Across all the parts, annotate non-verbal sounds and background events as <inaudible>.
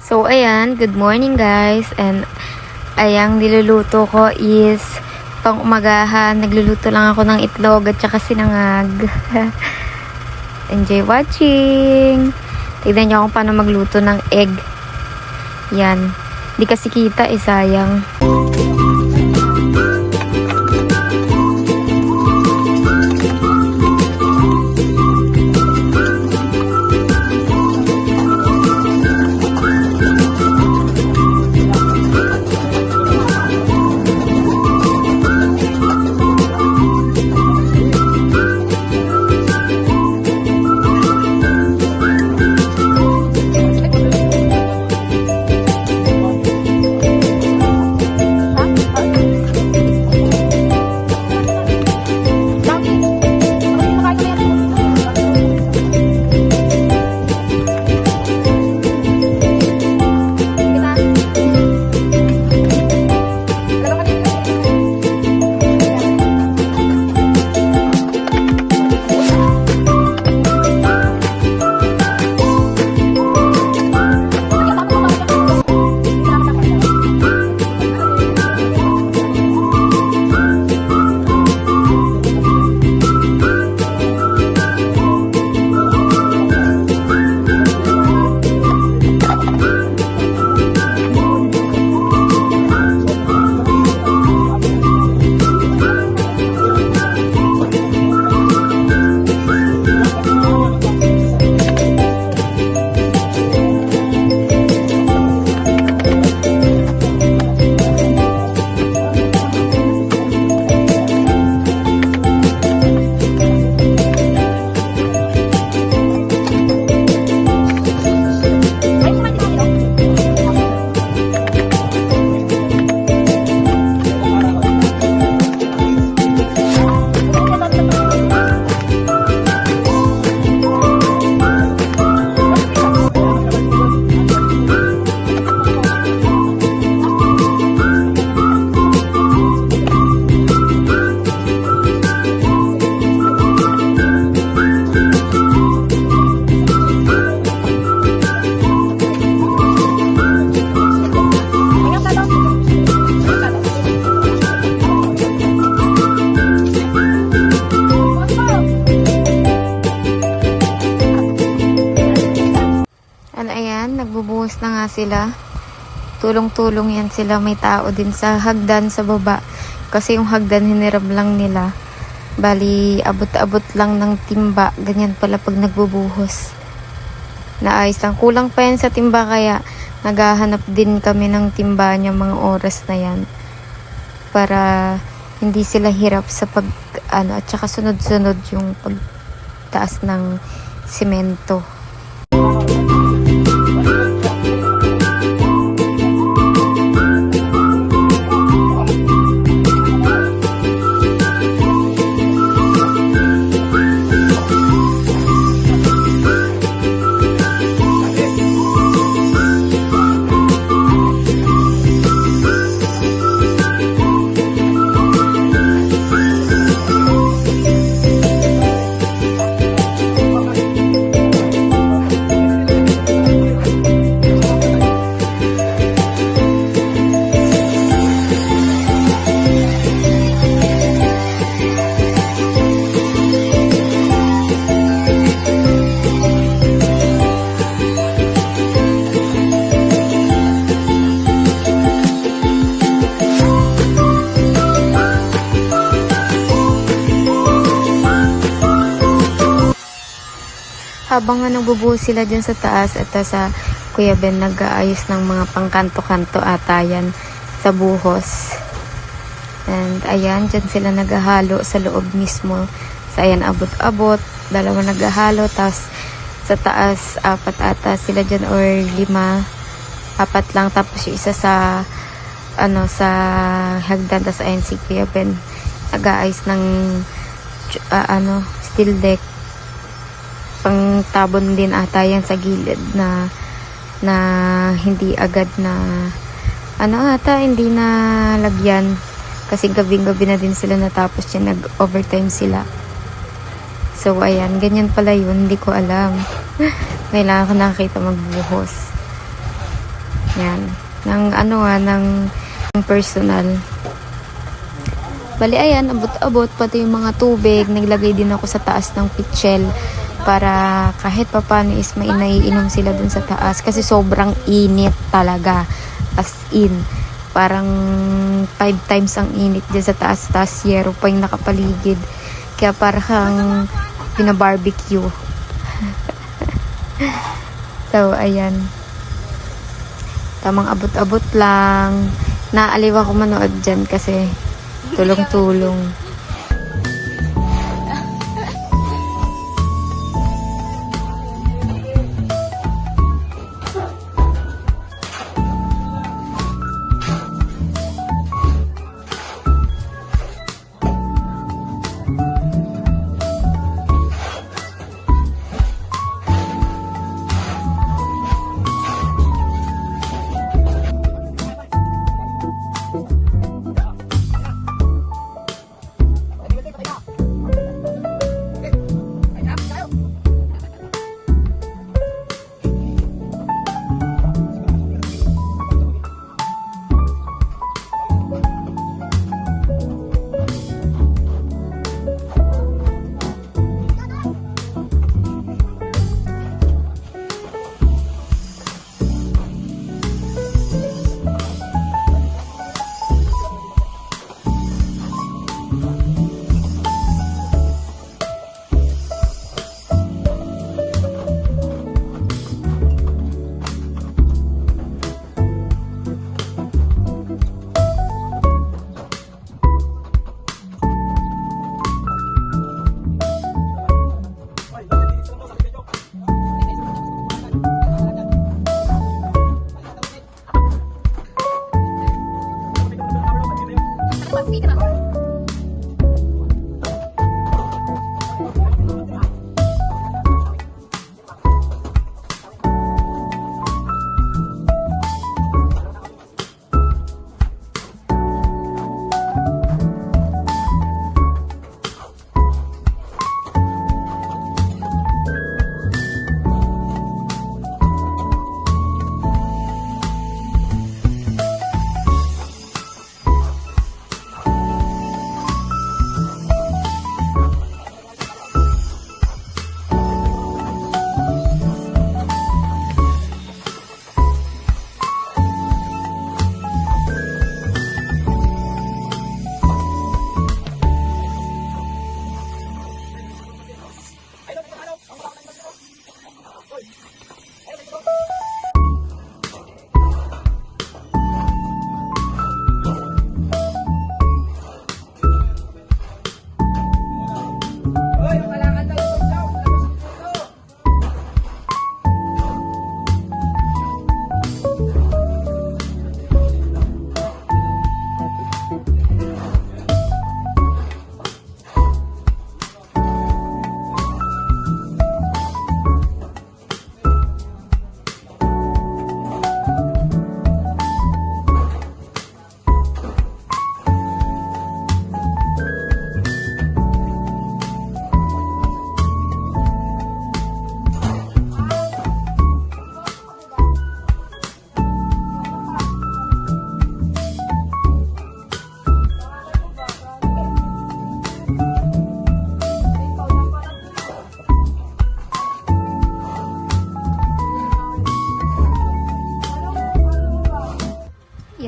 So, ayan, good morning guys. And, ayang niluluto ko is pang umagahan. Nagluluto lang ako ng itlog at saka sinangag. <laughs> Enjoy watching! Tignan niyo kung paano magluto ng egg. Yan. Hindi kasi kita eh, sayang. Nagbubuhos na nga sila. Tulong-tulong yan sila. May tao din sa hagdan sa baba. Kasi yung hagdan hiniram lang nila. Bali, abot-abot lang ng timba. Ganyan pala pag nagbubuhos. Naayos lang. Kulang pa yan sa timba kaya naghahanap din kami ng timba niya mga oras na yan. Para hindi sila hirap sa pag ano at saka sunod-sunod yung pagtaas ng simento. Habang nga nagbubuhos sila dyan sa taas at uh, sa Kuya Ben nag-aayos ng mga pangkanto-kanto ata yan sa buhos. And ayan, dyan sila naghahalo sa loob mismo. Sa ayan, abot-abot. Dalawa naghahalo. Tapos sa taas, apat ata sila dyan or lima. Apat lang. Tapos yung isa sa ano sa hagdan. Tapos ayan si Kuya Ben nag-aayos ng ah, ano, steel deck pang tabon din ata yan sa gilid na na hindi agad na ano ata hindi na lagyan kasi gabing gabi na din sila natapos yan nag overtime sila so ayan ganyan pala yun hindi ko alam <laughs> kailangan ko nakakita magbuhos Yan. Ng ano ah, ng, ng personal. Bali, ayan, abot-abot, pati yung mga tubig. Naglagay din ako sa taas ng pitchel para kahit papano is may naiinom sila dun sa taas kasi sobrang init talaga. As in, parang five times ang init dyan sa taas. Taas yero pa yung nakapaligid. Kaya parang pinabarbecue. <laughs> so, ayan. Tamang abot-abot lang. Naaliw ako manood dyan kasi tulong-tulong.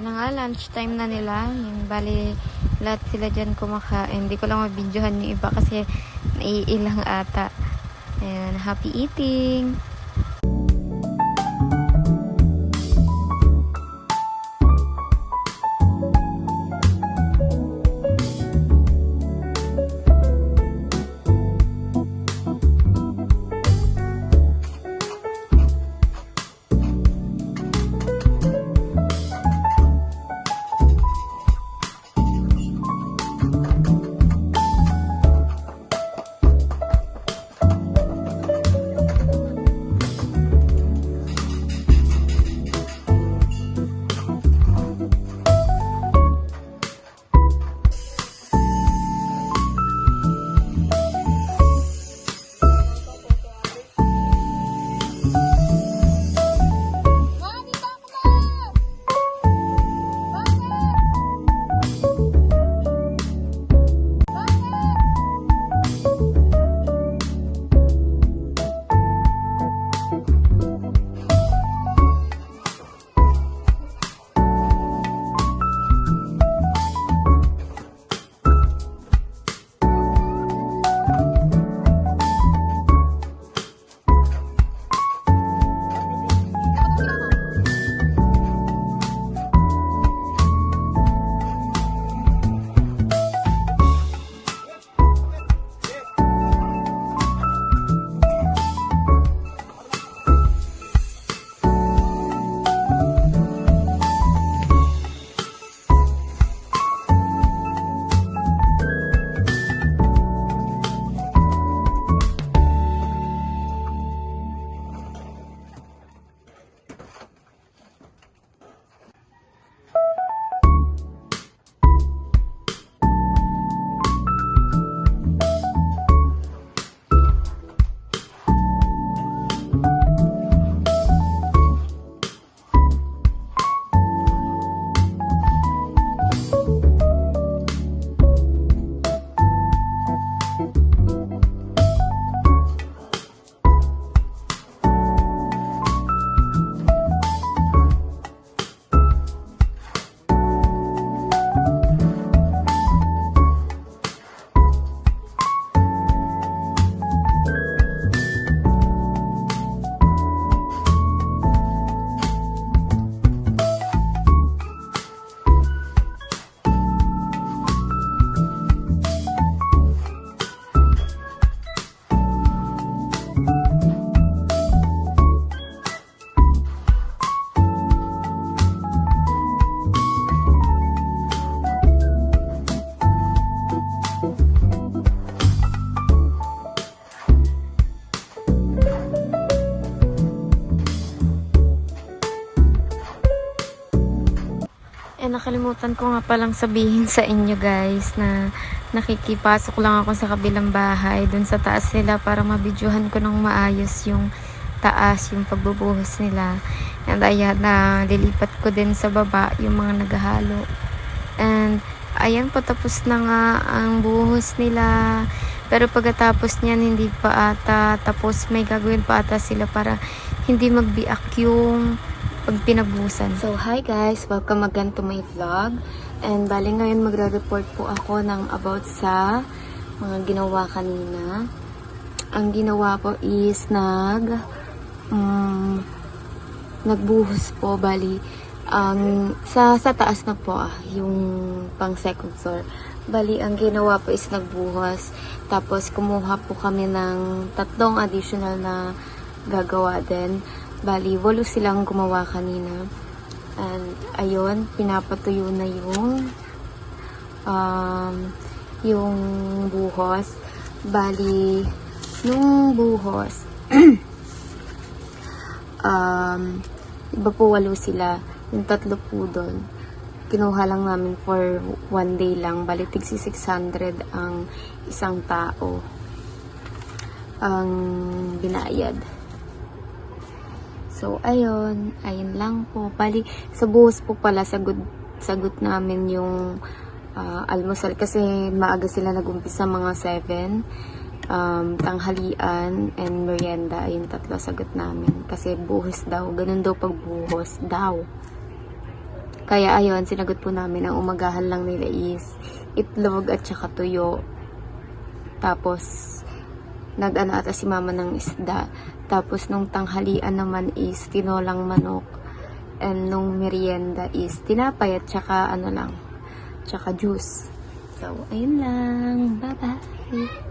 Yan na nga, lunchtime na nila. Yan, bali, lahat sila dyan kumakain. Hindi ko lang mabidyohan yung iba kasi naiilang ata. Ayan, happy eating! Nakalimutan ko nga palang sabihin sa inyo guys na nakikipasok lang ako sa kabilang bahay dun sa taas nila para mabidyohan ko ng maayos yung taas, yung pagbubuhos nila. And ayan, na lilipat ko din sa baba yung mga naghahalo. And ayan, patapos na nga ang buhos nila. Pero pagkatapos niyan, hindi pa ata. Tapos may gagawin pa ata sila para hindi magbiak yung pag pinagbusan. So, hi guys! Welcome again to my vlog. And bali ngayon magre-report po ako ng about sa mga ginawa kanina. Ang ginawa ko is nag um, nagbuhos po bali ang sa sa taas na po ah, yung pang second floor. Bali ang ginawa po is nagbuhos. Tapos kumuha po kami ng tatlong additional na gagawa din. Bali, walo silang gumawa kanina. And, ayun, pinapatuyo na yung um, yung buhos. Bali, nung buhos, <clears throat> um, iba po walo sila. Yung tatlo po doon. Kinuha lang namin for one day lang. Bali, tigsi 600 ang isang tao ang binayad. So, ayun. Ayun lang po. Bali, sa buhos po pala, sagot, sagot namin yung ah, almusal. Kasi maaga sila nag-umpisa mga 7. Um, tanghalian and merienda. Ayun, tatlo sagot namin. Kasi buhos daw. Ganun daw pag buhos daw. Kaya ayun, sinagot po namin. Ang umagahan lang nila is itlog at saka tuyo. Tapos, nag-ano ata si mama ng isda. Tapos nung tanghalian naman is tinolang manok. And nung merienda is tinapay at saka ano lang, tsaka juice. So, ayun lang. Bye-bye.